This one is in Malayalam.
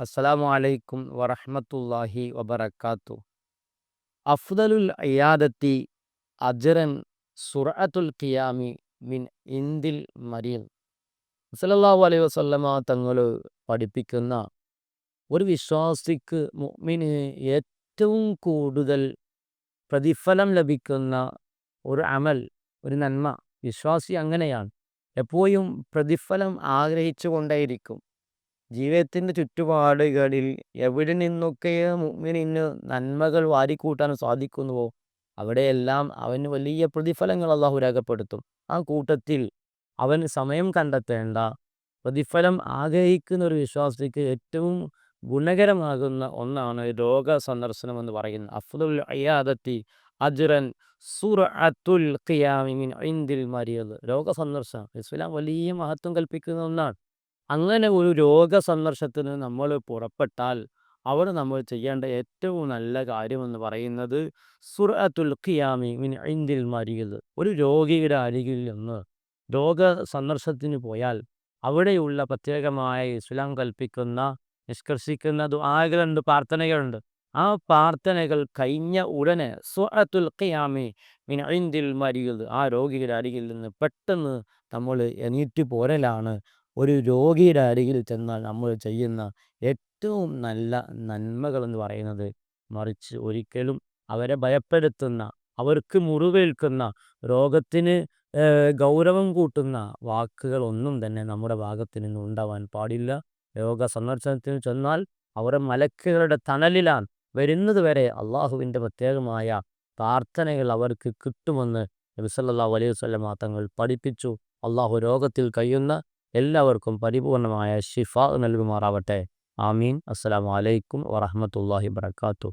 അസ്സലാമു അലൈക്കും വറഹ്മത്തുള്ളാഹി വബറകാത്തു. അഫ്ദലുൽ ഇയാദത്തി അജറൻ സുറഅത്തുൽ ഖിയാമി മിൻ ഇന്ദിൽ മരീദ്. സല്ലല്ലാഹു അലൈഹി വസല്ലമ തങ്ങൾ പഠിപ്പിക്കുന്ന ഒരു വിശ്വാസിക്ക് മുഅ്മിന് ഏറ്റവും കൂടുതൽ പ്രതിഫലം ലഭിക്കുന്ന ഒരു അമൽ ഒരു നന്മ വിശ്വാസി അങ്ങനെയാണ്. എപ്പോഴും പ്രതിഫലം ആഗ്രഹിച്ചു കൊണ്ടേയിരിക്കും ജീവിതത്തിന്റെ ചുറ്റുപാടുകളിൽ എവിടെ നിന്നൊക്കെ മുഅ്മിനിന് നന്മകൾ വാരിക്കൂട്ടാൻ സാധിക്കുന്നുവോ അവിടെയെല്ലാം അവന് വലിയ പ്രതിഫലങ്ങൾ അള്ളാഹു രേഖപ്പെടുത്തും. ആ കൂട്ടത്തിൽ അവൻ സമയം കണ്ടെത്തേണ്ട പ്രതിഫലം ആഗ്രഹിക്കുന്ന ഒരു വിശ്വാസിക്ക് ഏറ്റവും ഗുണകരമാകുന്ന ഒന്നാണ് രോഗ സന്ദർശനം എന്ന് പറയുന്നത്. അഫ്ദുൽ അയ്യാദത്തി അജുറൻ സുറഅത്തുൽ ഖിയാമിൻ മിൻ ഇന്ദിൽ മരിയത് രോഗ സന്ദർശനം ഇസ്ലാം വലിയ മഹത്വം കൽപ്പിക്കുന്ന ഒന്നാണ്. അങ്ങനെ ഒരു രോഗ സന്ദർശത്തിന് നമ്മൾ പുറപ്പെട്ടാൽ അവിടെ നമ്മൾ ചെയ്യേണ്ട ഏറ്റവും നല്ല കാര്യമെന്ന് പറയുന്നത് സുറഅത്തുൽ ഖിയാമി മിൻ ഇന്ദിൽ മരീദ്. ഒരു രോഗിയുടെ അരികിൽ നിന്ന് രോഗ സന്ദർശത്തിന് പോയാൽ അവിടെയുള്ള പ്രത്യേകമായ ഇസ്ലാം കൽപ്പിക്കുന്ന നിഷ്കർഷിക്കുന്ന ദുആകളുണ്ട് പ്രാർത്ഥനകളുണ്ട്. ആ പ്രാർത്ഥനകൾ കഴിഞ്ഞ ഉടനെ സുഅത്തുൽ ഖിയാമി മിൻ ഇന്ദിൽ മരീദ് ആ രോഗിയുടെ അരികിൽ നിന്ന് പെട്ടെന്ന് നമ്മൾ എണീറ്റ് പോരലാണ് ഒരു രോഗിയുടെ അരികിൽ ചെന്നാൽ നമ്മൾ ചെയ്യുന്ന ഏറ്റവും നല്ല നന്മകൾ എന്ന് പറയുന്നത് മറിച്ച് ഒരിക്കലും അവരെ ഭയപ്പെടുത്തുന്ന അവർക്ക് മുറിവേൽക്കുന്ന രോഗത്തിന് ഗൗരവം കൂട്ടുന്ന വാക്കുകളൊന്നും തന്നെ നമ്മുടെ ഭാഗത്ത് നിന്ന് ഉണ്ടാവാൻ പാടില്ല. രോഗ സന്ദർശനത്തിന് ചെന്നാൽ അവരെ മലക്കുകളുടെ തണലിലാണ് വരുന്നത് വരെ അള്ളാഹുവിന്റെ പ്രത്യേകമായ പ്രാർത്ഥനകൾ അവർക്ക് കിട്ടുമെന്ന് നബി സല്ലല്ലാഹു അലൈഹി വസല്ലമ തങ്ങൾ പഠിപ്പിച്ചു. അള്ളാഹു രോഗത്തിൽ കഴിയുന്ന എല്ലാവർക്കും പരിപൂർണമായ ഷിഫ നൽകുമാറാവട്ടെ. ആമീൻ. അസ്സലാമു അലൈക്കും വറഹ്മത്തുള്ളാഹി വബറകാതുഹു.